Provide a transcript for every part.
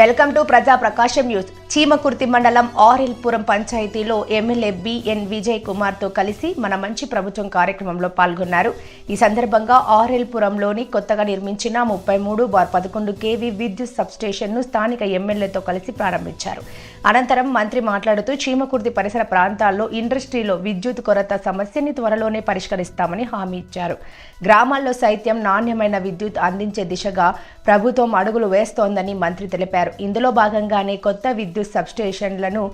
Welcome to ప్రజా ప్రకాశం news. Chimakurthi మండలం ఆరిల్పురం పంచాయతీలో ఎమ్మెల్యే బిఎన్ విజయ్ కుమార్తో కలిసి మన మంచి ప్రభుత్వం కార్యక్రమంలో పాల్గొన్నారు. ఈ సందర్భంగా ఆరిల్పురంలోని కొత్తగా నిర్మించిన ముప్పై మూడు బార్ పదకొండు కేవీ విద్యుత్ సబ్స్టేషన్ను స్థానిక ఎమ్మెల్యేతో కలిసి ప్రారంభించారు. అనంతరం మంత్రి మాట్లాడుతూ చీమకుర్తి పరిసర ప్రాంతాల్లో ఇండస్ట్రీలో విద్యుత్ కొరత సమస్యని త్వరలోనే పరిష్కరిస్తామని హామీ ఇచ్చారు. గ్రామాల్లో సైత్యం నాణ్యమైన విద్యుత్ అందించే దిశగా ప్రభుత్వం అడుగులు వేస్తోందని మంత్రి తెలిపారు. ఇందులో భాగంగానే కొత్త విద్యుత్ సబ్స్టేషన్లను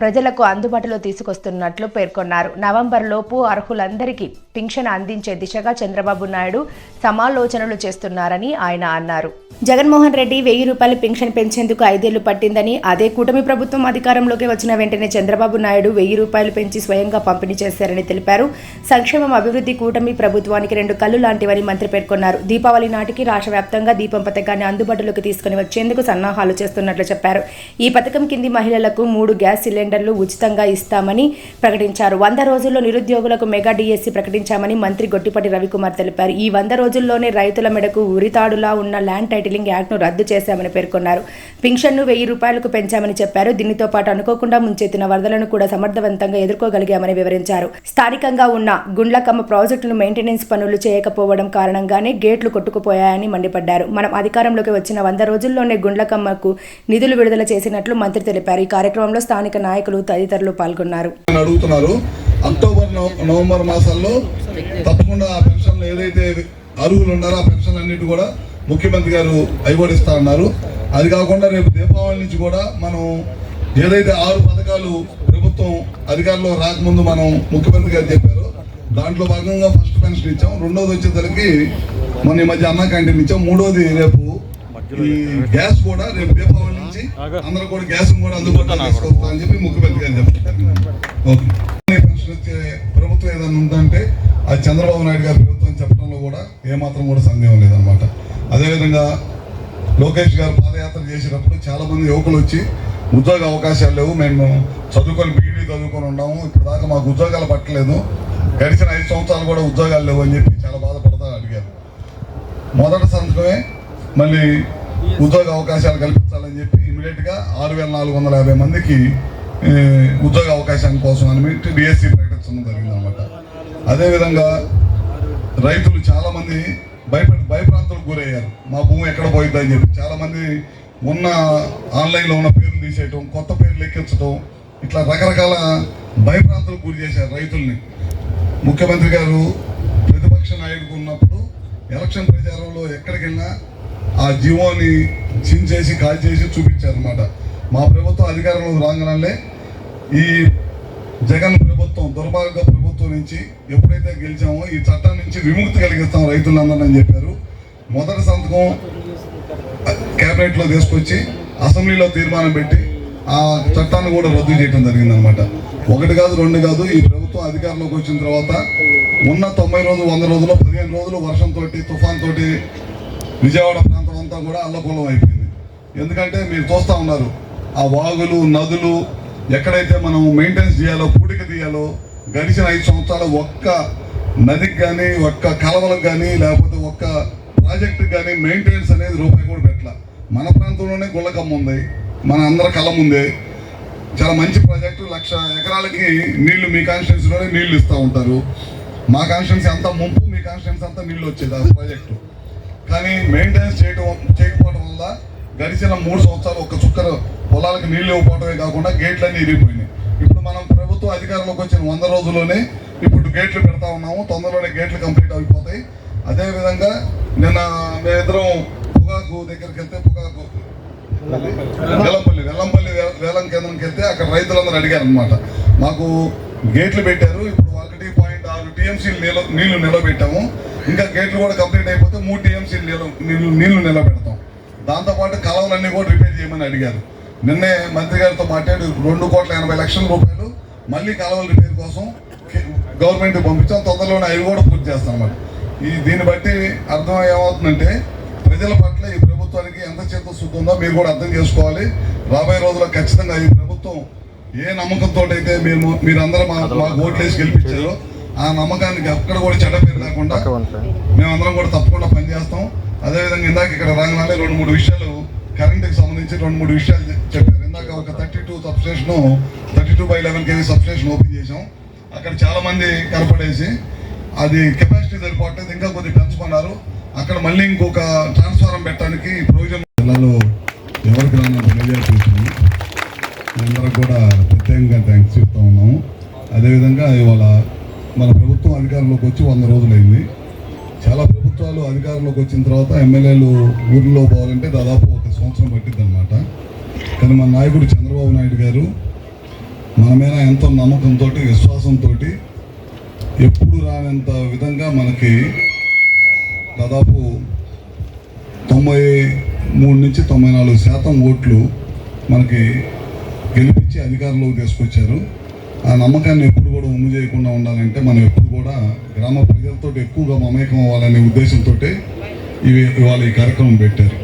ప్రజలకు అందుబాటులో తీసుకొస్తున్నట్లు పేర్కొన్నారు. నవంబర్ లోపు అర్హులందరికీ పింఛన్ అందించే దిశగా చంద్రబాబు నాయుడు సమాలోచనలు చేస్తున్నారని ఆయన అన్నారు. జగన్మోహన్ రెడ్డి వెయ్యి రూపాయల పింఛన్ పెంచేందుకు ఐదేళ్ళు పట్టిందని అదే కూటమి ప్రభుత్వం అధికారంలోకి వచ్చిన వెంటనే చంద్రబాబు నాయుడు వెయ్యి రూపాయలు పెంచి స్వయంగా పంపిణీ చేశారని తెలిపారు. సంక్షేమం అభివృద్ధి కూటమి ప్రభుత్వానికి రెండు కళ్ళు లాంటివని మంత్రి పేర్కొన్నారు. దీపావళి నాటికి రాష్ట్ర వ్యాప్తంగా దీపం పథకాన్ని అందుబాటులోకి తీసుకుని వచ్చేందుకు సన్నాహాలు చేస్తున్నట్లు చెప్పారు. ఈ పథకం కింది మహిళలకు మూడు గ్యాస్ సిలిండర్లు ఉచితంగా ఇస్తామని ప్రకటించారు. వంద రోజుల్లో నిరుద్యోగులకు మెగా డిఎస్సి ప్రకటించామని మంత్రి గొట్టిపాటి రవికుమార్ తెలిపారు. ఈ వంద రోజుల్లోనే రైతుల మెడకు ఉరితాడులా ఉన్న ల్యాండ్ టైటిలింగ్ యాక్ట్ను రద్దు చేశామని పేర్కొన్నారు. పింఛన్ను వెయ్యి రూపాయలకు పెంచామని చెప్పారు. దీనితో పాటు అనుకోకుండా ముంచెత్తిన వరదలను కూడా సమర్థవంతంగా ఎదుర్కోగలిగామని వివరించారు. స్థానికంగా ఉన్న గుండ్లకమ్మ ప్రాజెక్టును మెయింటెనెన్స్ పనులు చేయకపోవడం కారణంగానే గేట్లు కొట్టుకుపోయాయని మండిపడ్డారు. మనం అధికారంలోకి వచ్చిన వంద రోజుల్లోనే గుండ్లకమ్మకు నిధులు విడుదల చేసినట్లు మంత్రి తెలిపారు. ఈ కార్యక్రమంలో స్థానిక నాయకులు తదితరులు పాల్గొన్నారు. అడుగుతున్నారు. అక్టోబర్ నవంబర్ మాసాల్లో తప్పకుండా ఆ పెన్షన్లు ఏదైతే అర్హులు ఉన్నారో ఆ పెన్షన్ అన్నిటి కూడా ముఖ్యమంత్రి గారు అయిగోడిస్తా ఉన్నారు అది కాకుండా రేపు దీపావళి నుంచి కూడా మనం ఏదైతే ఆరు పథకాలు ప్రభుత్వం అధికారంలో రాకముందు మనం ముఖ్యమంత్రి గారు చెప్పారు దాంట్లో భాగంగా ఫస్ట్ పెన్షన్ ఇచ్చాం. రెండోది వచ్చేసరికి మన ఈ మధ్య అన్న క్యాంటీన్ ఇచ్చాం. మూడోది రేపు ఈ గ్యాస్ కూడా రేపు దీపావళి అందరూ కూడా గ్యాస్ కూడా అందుబాటులో తీసుకొస్తా అని చెప్పి ముఖ్యమంత్రి గారు చెప్తారు ఓకే. ఈ పెన్షన్ వచ్చే ప్రభుత్వం ఏదైనా ఉందంటే అది చంద్రబాబు నాయుడు గారి ప్రభుత్వం చెప్పడంలో కూడా ఏమాత్రం కూడా సందేహం లేదనమాట అదేవిధంగా లోకేష్ గారు పాదయాత్ర చేసేటప్పుడు చాలా మంది యువకులు వచ్చి ఉద్యోగ అవకాశాలు లేవు మేము చదువుకొని బీఈడీ చదువుకొని ఉన్నాము ఇప్పుడు దాకా మాకు ఉద్యోగాలు పట్టలేదు గడిచిన ఐదు సంవత్సరాలు కూడా ఉద్యోగాలు లేవు అని చెప్పి చాలా బాధపడతా అడిగారు. మొదటి సంతకమే మళ్ళీ ఉద్యోగ అవకాశాలు కల్పించాలని చెప్పి ఇమ్మీడియట్గా ఆరు వేల నాలుగు వందల యాభై మందికి ఉద్యోగ అవకాశం కోసం అని డిఎస్సి ప్రకటించడం జరిగింది అనమాట అదేవిధంగా రైతులు చాలామంది భయపడి భయప్రాంతాలకు గురయ్యారు. మా భూమి ఎక్కడ పోయిద్దా? అని చెప్పి చాలామంది ఉన్న ఆన్లైన్లో ఉన్న పేర్లు తీసేయటం కొత్త పేర్లు ఎక్కించడం ఇట్లా రకరకాల భయప్రాంతాలకు గురి చేశారు రైతుల్ని. ముఖ్యమంత్రి గారు ప్రతిపక్ష నాయకుడు ఉన్నప్పుడు ఎలక్షన్ ప్రచారంలో ఎక్కడికి వెళ్ళినా ఆ జీవోని చించేసి కాల్చేసి చూపించారు చూపించారనమాట మా ప్రభుత్వం అధికారంలో రాగానే ఈ జగన్ ప్రభుత్వం దుర్మార్గ ప్రభుత్వం నుంచి ఎప్పుడైతే గెలిచామో ఈ చట్టం నుంచి విముక్తి కలిగిస్తాం రైతులందరినీ అని చెప్పారు. మొదటి సంతకం క్యాబినెట్లో తీసుకొచ్చి అసెంబ్లీలో తీర్మానం పెట్టి ఆ చట్టాన్ని కూడా రద్దు చేయడం జరిగిందనమాట ఒకటి కాదు రెండు కాదు ఈ ప్రభుత్వం అధికారంలోకి వచ్చిన తర్వాత ఉన్న తొంభై రోజులు వంద రోజులు పదిహేను రోజులు వర్షంతో తుఫాన్ తోటి విజయవాడ ప్రాంతం అంతా కూడా అల్లకూలం అయిపోయింది. ఎందుకంటే మీరు చూస్తూ ఉన్నారు ఆ వాగులు నదులు ఎక్కడైతే మనం మెయింటెనెన్స్ చేయాలో పూడిక తీయాలో గడిచిన ఐదు సంవత్సరాలు ఒక్క నదికి కానీ ఒక్క కలవలకు కానీ లేకపోతే ఒక్క ప్రాజెక్టుకి కానీ మెయింటెనెన్స్ అనేది రూపాయి కూడా పెట్టాల. మన ప్రాంతంలోనే గుళ్ళకమ్మ ఉంది మన అందరి కళ ముందే చాలా మంచి ప్రాజెక్టు లక్ష ఎకరాలకి నీళ్ళు మీ కాన్స్టిట్యున్సీలోనే నీళ్ళు ఇస్తూ ఉంటారు. మా కాన్స్టిట్యున్సీ అంతా ముంపు మీ కాన్స్టిట్యున్సీ అంతా నీళ్ళు వచ్చేది ఆ ప్రాజెక్టు. కానీ మెయింటెనెన్స్ చేయడం చేయకపోవడం వల్ల గడిచిన మూడు సంవత్సరాలు ఒక చుక్కర పొలాలకు నీళ్ళు ఇవ్వకపోవడమే కాకుండా గేట్లన్నీ ఇరిగిపోయినాయి. ఇప్పుడు మనం ప్రభుత్వం అధికారంలోకి వచ్చిన వంద రోజుల్లోనే ఇప్పుడు గేట్లు పెడతా ఉన్నాము. తొందరలోనే గేట్లు కంప్లీట్ అయిపోతాయి. అదేవిధంగా నిన్న మేమిద్దరం పొగాకు దగ్గరికి వెళ్తే పొగాకు వెల్లంపల్లి వెల్లంపల్లి వేలం కేంద్రంకి వెళ్తే అక్కడ రైతులందరూ అడిగారు అనమాట మాకు గేట్లు పెట్టారు. ఇప్పుడు ఒకటి పాయింట్ ఆరు టీఎంసీలు నీళ్ళు నీళ్ళు నిలబెట్టాము. ఇంకా గేట్లు కూడా కంప్లీట్ అయిపోతే మూడు టీఎంసీ నీళ్ళు నీళ్ళు నీళ్ళు నిలబెడతాం. దాంతోపాటు కలవలన్నీ కూడా రిపేర్ చేయమని అడిగారు. నిన్నే మంత్రి గారితో మాట్లాడి రెండు కోట్ల ఎనభై లక్షల రూపాయలు మళ్ళీ కాలువల రిపేర్ కోసం గవర్నమెంట్ పంపించాం. తొందరలోనే అవి కూడా పూర్తి చేస్తాం అన్నమాట ఈ దీన్ని బట్టి అర్థం ఏమవుతుందంటే ప్రజల పట్ల ఈ ప్రభుత్వానికి ఎంత చిత్తశుద్ధి ఉందో మీరు కూడా అర్థం చేసుకోవాలి. రాబోయే రోజుల్లో ఖచ్చితంగా ఈ ప్రభుత్వం ఏ నమ్మకంతో అయితే మీరు మీరందరూ మా మా ఓట్లేసి గెలిపించారో ఆ నమ్మకానికి ఎక్కడ కూడా చెడ్డ పేరు లేకుండా మేమందరం కూడా తప్పకుండా పనిచేస్తాం. అదేవిధంగా ఇందాక ఇక్కడ రాగానే రెండు మూడు విషయాలు కరెంట్కి సంబంధించి రెండు మూడు విషయాలు చెప్పారు. ఇందాక ఒక thirty two substation thirty two by eleven KV substation open చేసాం అక్కడ చాలా మంది కనపడేసి అది కెపాసిటీ సరిపోవట్లేదు ఇంకా కొద్దిగా పెంచుకున్నారు. అక్కడ మళ్ళీ ఇంకొక ట్రాన్స్ఫారం పెట్టడానికి ప్రొవిజన్ జిల్లాలో ఎవరికి మెజారిటీ వచ్చింది అందరికి కూడా ప్రత్యేకంగా థ్యాంక్స్ చెప్తా ఉన్నాము. అదేవిధంగా ఇవాళ అధికారంలోకి వచ్చి వంద రోజులైంది. చాలా ప్రభుత్వాలు అధికారంలోకి వచ్చిన తర్వాత ఎమ్మెల్యేలు ఊర్లో పోవాలంటే దాదాపు ఒక సంవత్సరం పట్టింది అనమాట కానీ మన నాయకుడు చంద్రబాబు నాయుడు గారు మన మీద ఎంతో నమ్మకంతో విశ్వాసంతో ఎప్పుడు రానంత విధంగా మనకి దాదాపు తొంభై మూడు నుంచి తొంభై నాలుగు శాతం ఓట్లు మనకి గెలిపించి అధికారంలోకి తీసుకొచ్చారు. ఆ నమ్మకాన్ని ఎప్పుడు కూడా ఉమ్ము చేయకుండా ఉండాలంటే మనం ఎప్పుడు కూడా గ్రామ ప్రజలతో ఎక్కువగా మమేకం అవ్వాలనే ఉద్దేశంతో ఇవి ఇవాళ ఈ కార్యక్రమం పెట్టారు.